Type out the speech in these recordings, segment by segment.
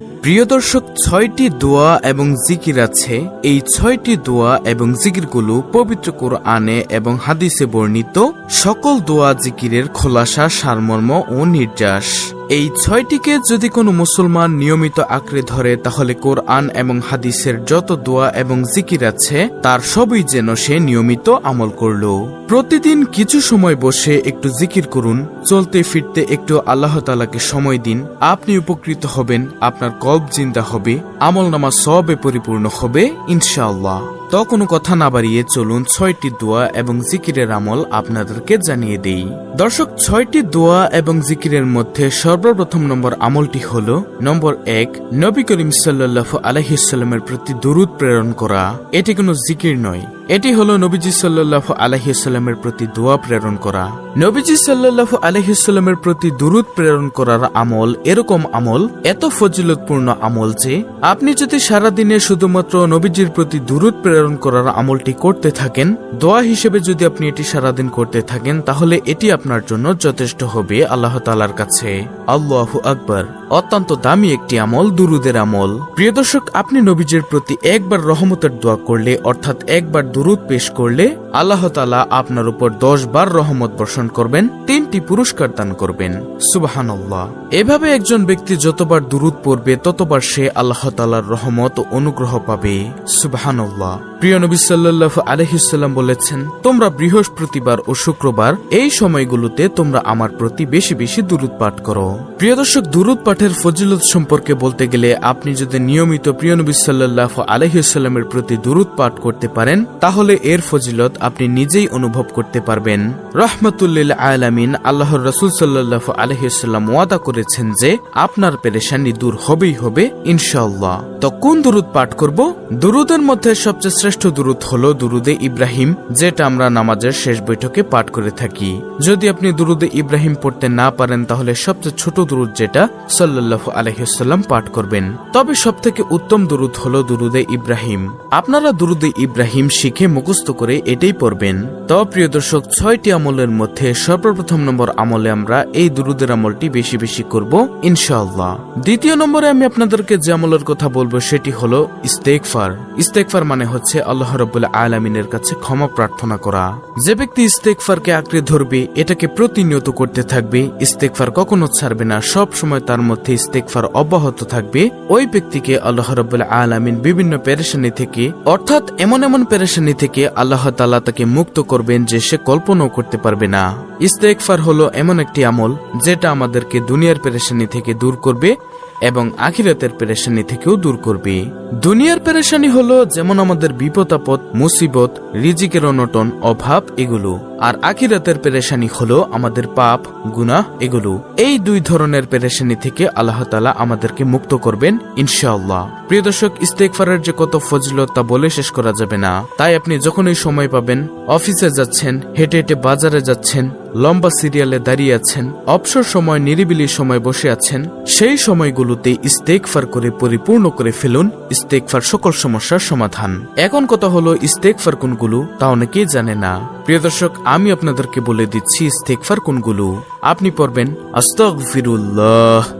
প্রিয় দর্শক, ছয়টি দোয়া এবং জিকির আছে। এই ছয়টি দোয়া এবং জিকিরগুলো পবিত্র কোরআনে এবং হাদিসে বর্ণিত। সকল দোয়া জিকিরের খোলাসা, সারমর্ম ও নির্যাস। এই ছয়টিকে যদি কোনো মুসলমান নিয়মিত আঁকড়ে ধরে, তাহলে কোরআন এবং হাদিসের যত দোয়া এবং জিকির আছে, তার সবই যেন সে নিয়মিত আমল করল। প্রতিদিন কিছু সময় বসে একটু জিকির করুন, চলতে ফিরতে একটু আল্লাহ তালাকে সময় দিন। আপনি উপকৃত হবেন, আপনার কল্প জিন্দা হবে, আমল নামা সবে পরিপূর্ণ হবে, ইনশাআল্লাহ। তো কোনো কথা না বাড়িয়ে চলুন ছয়টি দোয়া এবং জিকিরের আমল আপনাদেরকে জানিয়ে দেই। দর্শক, ছয়টি দোয়া এবং জিকিরের মধ্যে সর্বপ্রথম নম্বর আমলটি হল, নম্বর এক, নবী করিম সাল্লাহ আলহিসাল্লামের প্রতি দরুদ প্রেরণ করা। এটি কোনো জিকির নয়। এটি হলো নবীজি সাল্লাহ আলহিসাল্লামের প্রতি দোয়া প্রেরণ করা। নবীজি সাল্লাহ আলহিসাল্লামের প্রতি দুরুদ প্রেরণ করার আমল এরকম আমল, এত ফজিলতপূর্ণ আমল যে, আপনি যদি সারাদিনে শুধুমাত্র নবীজির প্রতি দুরুদ প্রেরণ করার আমলটি করতে থাকেন, দোয়া হিসেবে যদি আপনি এটি সারাদিন করতে থাকেন, তাহলে এটি আপনার জন্য যথেষ্ট হবে আল্লাহ তালার কাছে। আল্লাহ আকবর। অত্যন্ত দামি একটি আমল, দুরুদের আমল। প্রিয় দর্শক, আপনি নবীজির প্রতি একবার রহমতের দোয়া করলে, অর্থাৎ একবার দুরুদ পেশ করলে আল্লাহ তালা আপনার উপর দশ বার রহমত বর্ষণ করবেন, তিনটি পুরস্কার দান করবেন। সুবাহান্লাহ এভাবে একজন ব্যক্তি যতবার দুরুদ পড়বে, ততবার সে আল্লাহ তালার রহমত ও অনুগ্রহ পাবে। সুবাহান্লাহ প্রিয় নবী সাল্লাহ আলহিসাল্লাম বলেছেন, তোমরা বৃহস্পতিবার ও শুক্রবার এই সময়গুলোতে তোমরা আমার প্রতি বেশি বেশি দুরুদ পাঠ করো। প্রিয় দর্শক, দুরুদ পাঠের ফজিলত সম্পর্কে বলতে গেলে আপনি যদি নিয়মিত প্রিয় নবী সাল্লাহ আলহিসাল্লামের প্রতি দুরুদ পাঠ করতে পারেন, তাহলে এর ফজিলত আপনি নিজেই অনুভব করতে পারবেন। রহমতুল্লিল আলামিন আল্লাহর রসুল সাল্লাহ আলহিসাল্লাম ওয়াদা করেছেন যে, আপনার পেরেশানি দূর হবেই হবে ইনশাল্লাহ তো কোন দুরুদ পাঠ করব? দুরুদের মধ্যে সবচেয়ে শ্রেষ্ঠ দুরুদ হল দুরুদে ইব্রাহিম, যেটা আমরা নামাজের শেষ বৈঠকে পাঠ করে থাকি। যদি আপনি দুরুদে ইব্রাহিম পড়তে না পারেন, তাহলে সবচেয়ে ছোট দুরুদ যেটা সাল্লাহ আলহিসাল্লাম পাঠ করবেন। তবে সব থেকে উত্তম দুরুদ হল দুরুদে ইব্রাহিম। আপনারা দুরুদে ইব্রাহিম শিখে মুখস্থ করে এটাই পড়বেন। তো প্রিয় দর্শক, ছয়টি আমলের মধ্যে সর্বপ্রথম নম্বর আমলে আমরা এই দুরুদের আমলটি বেশি বেশি করব, ইনশাআল্লাহ। দ্বিতীয় নম্বরে আমি আপনাদেরকে যে আমলের কথা বলব, সেটি হলো ইস্তেকফার ইস্তেকফার মানে হচ্ছে আল্লাহ রবুল্লাহ আলমিনের কাছে ক্ষমা প্রার্থনা করা। যে ব্যক্তি ইস্তেকফারকে আঁকড়ে ধরবে, এটাকে প্রতিনিয়ত করতে থাকবে ইস্তেকফার কখনো ছাড়বে না, সব সময় তার মধ্যে ইস্তেকফার অব্যাহত থাকবে। ওই ব্যক্তিকে আল্লাহ রবুল্লাহ আলমিন বিভিন্ন পেরেশানি থেকে, অর্থাৎ এমন এমন পেরেশানি থেকে আল্লাহ তালা তাকে মুক্ত করবেন যে সে কল্পনাও করতে পারবে না। ইস্তেকফার হলো এমন একটি আমল, যেটা আমাদেরকে দুনিয়ার পেরেশানি থেকে দূর করবে এবং আখিরাতের পেরেশানি থেকেও দূর করবে। দুনিয়ার পেরেশানি হলো যেমন আমাদের বিপদ, আপদ, মুসিবত, রিজিকের অনটন, অভাব এগুলো। আর আখিরাতের পেরেশানি হলো আমাদের পাপ, গুনাহ এগুলো। এই দুই ধরনের পেরেশানি থেকে আল্লাহ তালা আমাদেরকে মুক্ত করবেন, ইনশাআল্লাহ। প্রিয় দর্শক ইস্তেকফারের যে কত ফজিলত তা বলে শেষ করা যাবে না। তাই আপনি যখনই সময় পাবেন, অফিসে যাচ্ছেন, হেঁটে হেঁটে বাজারে যাচ্ছেন লম্বা সিরিয়ালে দাঁড়িয়ে আছেন, অবসর সময় নিরিবিলি সময় বসে আছেন, সেই সময়গুলোতে ইস্তেকফার করে পরিপূর্ণ করে ফেলুন ইস্তেকফার সকল সমস্যার সমাধান। এখন কথা হলো ইস্তেকফার কোনগুলো, তা অনেকেই জানে না। প্রিয় দর্শক, আমি আপনাদেরকে বলে দিচ্ছি ইস্তেকফার কোনগুলো। আপনি পড়বেন, আস্তাগফিরুল্লাহ।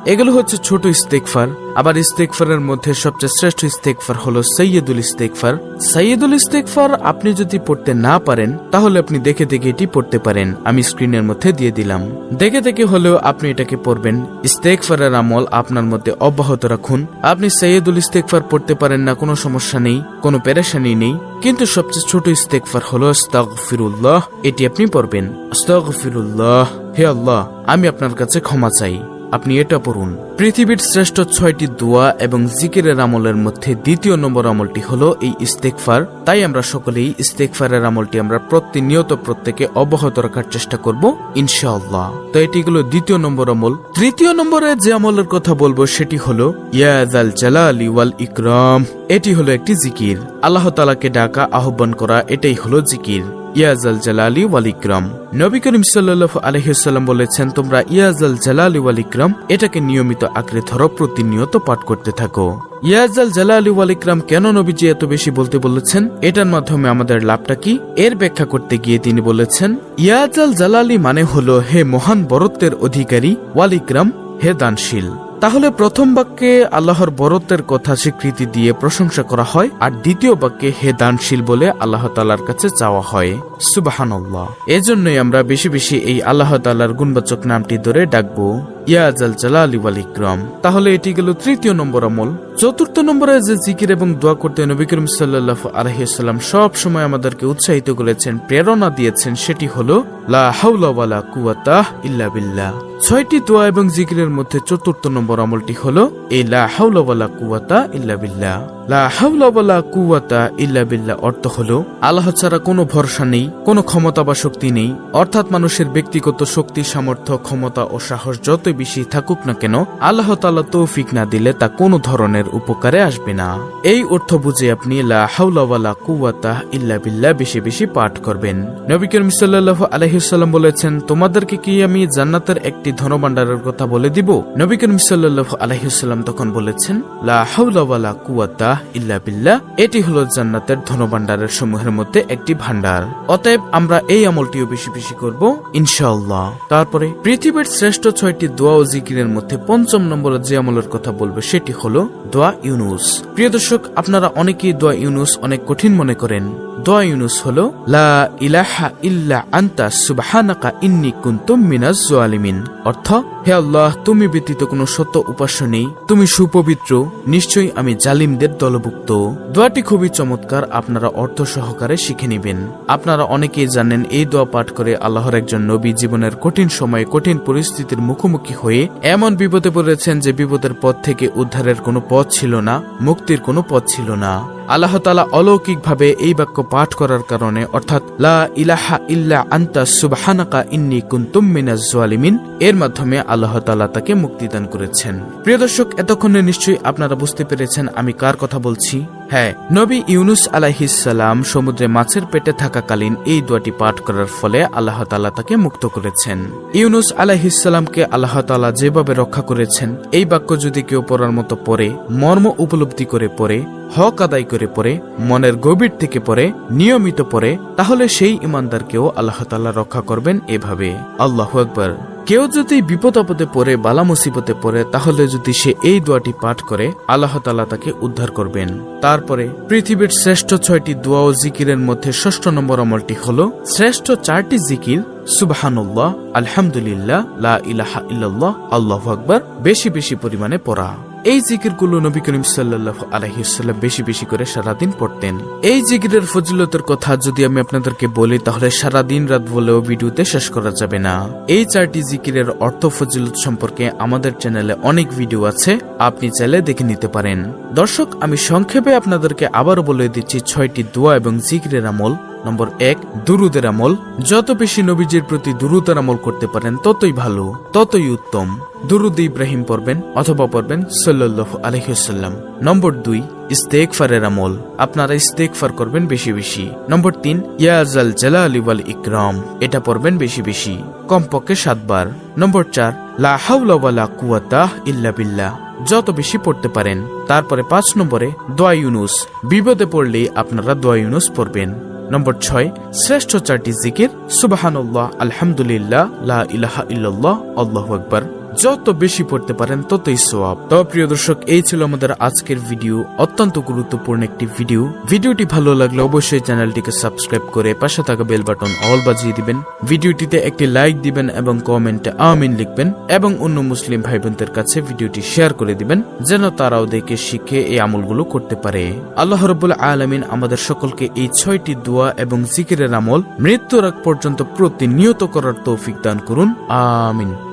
এগুলো হচ্ছে ছোট ইস্তেকফার আবার ইস্তেকফারের মধ্যে সবচেয়ে শ্রেষ্ঠ ইস্তেকফার হলো সৈয়দুল ইস্তেকফার সৈয়দুল ইস্তেকফার আপনি যদি পড়তে না পারেন, তাহলে আপনি দেখে দেখে এটি পড়তে পারেন। আমি স্ক্রিনের মধ্যে দিয়ে দিলাম। দেখে দেখে হলেও আপনি এটাকে পড়বেন। ইস্তেকফারের আমল আপনার মধ্যে অব্যাহত রাখুন। আপনি সৈয়দুল ইস্তেকফার পড়তে পারেন না, কোনো সমস্যা নেই, কোনো পেরেশানি নেই। কিন্তু সবচেয়ে ছোট ইস্তেকফার হলো আস্তাগফিরুল্লাহ, এটি আপনি পড়বেন। আস্তাগফিরুল্লাহ, হে আল্লাহ, আমি আপনার কাছে ক্ষমা চাই। আপনি এটা পড়ুন। পৃথিবীর শ্রেষ্ঠ ছয়টি দোয়া এবং জিকিরের আমলের মধ্যে দ্বিতীয় নম্বর আমলটি হলো এই ইস্তেকফার তাই আমরা সকলেই ইস্তেকফারের আমলটি আমরা প্রতিনিয়ত প্রত্যেকে অব্যাহত রাখার চেষ্টা করব, ইনশাআল্লাহ। তো এটি হলো দ্বিতীয় নম্বর আমল। তৃতীয় নম্বরে যে আমলের কথা বলব সেটি হলো ইয়াজাল জালালি ওয়াল ইকরাম। এটি হলো একটি জিকির। আল্লাহ তালাকে ডাকা, আহ্বান করা, এটাই হলো জিকির। ইয়াজাল জালালি ওয়াল ইকরাম। নবী করিম সাল্লাহ আলহিসাল্লাম বলেছেন, তোমরা ইয়াজাল জালালি ওয়াল ইকরাম, এটাকে নিয়মিত আঁকড়ে ধরো, প্রতিনিয়ত পাঠ করতে থাকো। ইয়াজাল জালালি ওয়াল ইকরাম কেন নবীজি এত বেশি বলতে বলেছেন? এটার মাধ্যমে আমাদের লাভটা কি? এর ব্যাখ্যা করতে গিয়ে তিনি বলেছেন ইয়াজাল জালালি মানে হলো হে মহান বরত্বের অধিকারী, ওয়াল ইকরাম, হে দানশীল। তাহলে প্রথম বাক্যে আল্লাহর বরত্বের কথা স্বীকৃতি দিয়ে প্রশংসা করা হয়, আর দ্বিতীয় বাক্যে হে দানশীল বলে আল্লাহ তালার কাছে চাওয়া হয়। সুবাহান্লাহ এজন্যই আমরা বেশি বেশি এই আল্লাহ তালার গুণবাচক নামটি ধরে ডাকবো। ইয়াজাল জালালি ওয়াল ইকরাম। তাহলে এটি গেল তৃতীয় নম্বর আমল। চতুর্থ নম্বরে যে জিকির এবং দোয়া করতে নবী করিম সাল্লাহ আলহিসাল্লাম সব সময় আমাদেরকে উৎসাহিত করেছেন, প্রেরণা দিয়েছেন, সেটি হলো, লা হাউলা ওয়ালা কুয়াতা ইল্লা বিল্লাহ। ছয়টি দোয়া এবং জিকিরের মধ্যে চতুর্থ নম্বর আমলটি হলো, এই লা হাউলা ওয়ালা কুয়াতা ইল্লা বিল্লাহ। লা হাউলা ওয়ালা কুওয়াতা ইল্লা বিল্লাহ অর্থ হলো, আল্লাহ ছাড়া কোনো ভরসা নেই, কোনো ক্ষমতা বা শক্তি নেই, অর্থাৎ মানুষের ব্যক্তিগত শক্তি, সামর্থ্য, ক্ষমতা ও সাহস যতই বেশি থাকুক না কেন, আল্লাহ তাআলা তৌফিক না দিলে তা কোনো ধরনের উপকারে আসবে না। এই অর্থ বুঝে আপনি লা হাউলা ওয়ালা কুওয়াতা ইল্লা বিল্লাহ বেশি বেশি পাঠ করবেন। নবী করিম সাল্লাল্লাহু আলাইহি সাল্লাম বলেছেন, তোমাদেরকে কি আমি জান্নাতের একটি ধনভাণ্ডারের কথা বলে দিব? নবী করিম সাল্লাল্লাহু আলাইহি সাল্লাম তখন বলেছেন, লা হাউলা ওয়ালা কুওয়াতা ইল্লা বিল্লাহ, এটি হলো জান্নাতের ধনভাণ্ডারের সমূহের মধ্যে একটি ভান্ডার অতএব আমরা এই আমলটিও বেশি বেশি করব, ইনশাআল্লাহ। তারপরে, পৃথিবীর শ্রেষ্ঠ ছয়টি দোয়া ও জিকিরের মধ্যে পঞ্চম নম্বরে যে আমলের কথা বলবে সেটি হলো দোয়া ইউনুস। প্রিয় দর্শক, আপনারা অনেকেই দোয়া ইউনুস অনেক কঠিন মনে করেন। দোয়া ইউনুস হলো, লা ইলাহা ইল্লা আন্তা, সুবহানাকা ইন্নী কুনতুম মিনাজ জালিমিন। অর্থ, হে আল্লাহ, তুমি ব্যতীত কোনো সত্য উপাস্য নেই। তুমি সুপবিত্র। নিশ্চয়ই আমি জালিমদের দলভুক্ত দোয়াটি খুবই চমৎকার, আপনারা অর্থ সহকারে শিখে নেবেন। আপনারা অনেকেই জানেন, এই দোয়া পাঠ করে আল্লাহর একজন নবী জীবনের কঠিন সময়ে কঠিন পরিস্থিতির মুখোমুখি হয়ে এমন বিপদে পড়েছেন যে বিপদের পথ থেকে উদ্ধারের কোনো পথ ছিল না, মুক্তির কোনো পথ ছিল না। আল্লাহ তালা অলৌকিকভাবে এই বাক্য পাঠ করার কারণে, অর্থাৎ, লা ইলাহা ইল্লা আন্তা সুবহানাকা ইন্নি কুন্তুম মিনাজ জালিমিন, এর মাধ্যমে আল্লাহ তালা তাকে মুক্তিদান করেছেন। প্রিয় দর্শক, এতক্ষণে নিশ্চয়ই আপনারা বুঝতে পেরেছেন আমি কার কথা বলছি। হ্যাঁ নবী ইউনুস আলাহিসাল্লাম সমুদ্রে মাছের পেটে থাকাকালীন এই দোয়াটি পাঠ করার ফলে আল্লাহ তালা তাকে মুক্ত করেছেন। ইউনুস আলাহিসাল্লামকে আল্লাহ তালা যেভাবে রক্ষা করেছেন, এই বাক্য যদি কেউ পড়ার মতো পড়ে, মর্ম উপলব্ধি করে পড়ে, হক আদায় করে পড়ে, মনের গভীর থেকে পড়ে, নিয়মিত পড়ে, তাহলে সেই ইমানদারকেও আল্লাহ তাল্লাহ রক্ষা করবেন এভাবে। আল্লাহ একবার কেউ যদি বিপদ আপদে পড়ে, বালা মুসিবতে পড়ে, তাহলে যদি সে এই দোয়াটি পাঠ করে, আল্লাহ তালা তাকে উদ্ধার করবেন। তারপরে, পৃথিবীর শ্রেষ্ঠ ছয়টি দোয়া ও জিকিরের মধ্যে ষষ্ঠ নম্বর অমলটি হল, শ্রেষ্ঠ চারটি জিকির, সুবাহানুল্লাহ, আলহামদুলিল্লাহ, লা ইলাহা ইল্লাল্লাহ, আল্লাহ আকবর, বেশি বেশি পরিমাণে পড়া। এই জিকিরগুলো নবী করিম সাল্লাহ আলহিসাল্লাম বেশি বেশি করে সারাদিন পড়তেন। এই জিকিরের ফজিলতের কথা যদি আমি আপনাদেরকে বলি, তাহলে সারাদিন রাত বলেও ভিডিওতে শেষ করা যাবে না। এই চারটি জিকিরের অর্থ ফজিলত সম্পর্কে আমাদের চ্যানেলে অনেক ভিডিও আছে, আপনি চাইলে দেখে নিতে পারেন। দর্শক, আমি সংক্ষেপে আপনাদেরকে আবারও বলে দিচ্ছি ছয়টি দোয়া এবং জিকিরের আমল। নম্বর এক, দুরুদের আমল। যত বেশি নবীজির প্রতি দুরুদের আমল করতে পারেন, ততই ভালো, ততই উত্তম। দুরুদ ইব্রাহিম পড়বেন অথবা পড়বেন সাল্লাহ আলহিসাল্লাম নম্বর দুই ইস্তেকফারের আমল। আপনারা ইস্তেকফার করবেন বেশি বেশি। নম্বর তিন ইয়াজাল জালাল ওয়াল ইকরাম। এটা পড়বেন বেশি বেশি, কমপক্ষে সাতবার। নম্বর চার, লা কুওয়াতা ইল্লা বিল্লাহ। যত বেশি পড়তে পারেন, তারপরে পাঁচ নম্বরে দোয়া ইউনুস। বিপদে পড়লে আপনারা দোয়া ইউনুস পড়বেন। নম্বর ছয় শ্রেষ্ঠ চারটি জিকির সুবাহানুল্লাহ আলহামদুলিল্লাহ লা ইলাহা ইল্লাল্লাহ আল্লাহ আকবার। যত বেশি পড়তে পারেন, ততই সোয়াব। তবে প্রিয় দর্শক, এই ছিল আমাদের আজকের ভিডিও, অত্যন্ত গুরুত্বপূর্ণ একটি ভিডিও। ভিডিওটি ভালো লাগলে অবশ্যই চ্যানেলটিকে সাবস্ক্রাইব করে পাশে থাকা বেল বাটন অল বাজিয়ে দিবেন। ভিডিওটিতে একটি লাইক দিবেন এবং কমেন্টে আমিন লিখবেন এবং অন্য মুসলিম ভাই বোনদের কাছে ভিডিওটি শেয়ার করে দিবেন, যেন তারাও দেখে শিখে এই আমলগুলো করতে পারে। আল্লাহ রবুল্লা আলমিন আমাদের সকলকে এই ছয়টি দোয়া এবং জিকিরের আমল মৃত্যুর আগ পর্যন্ত প্রতিনিয়ত করার তৌফিক দান করুন। আমিন।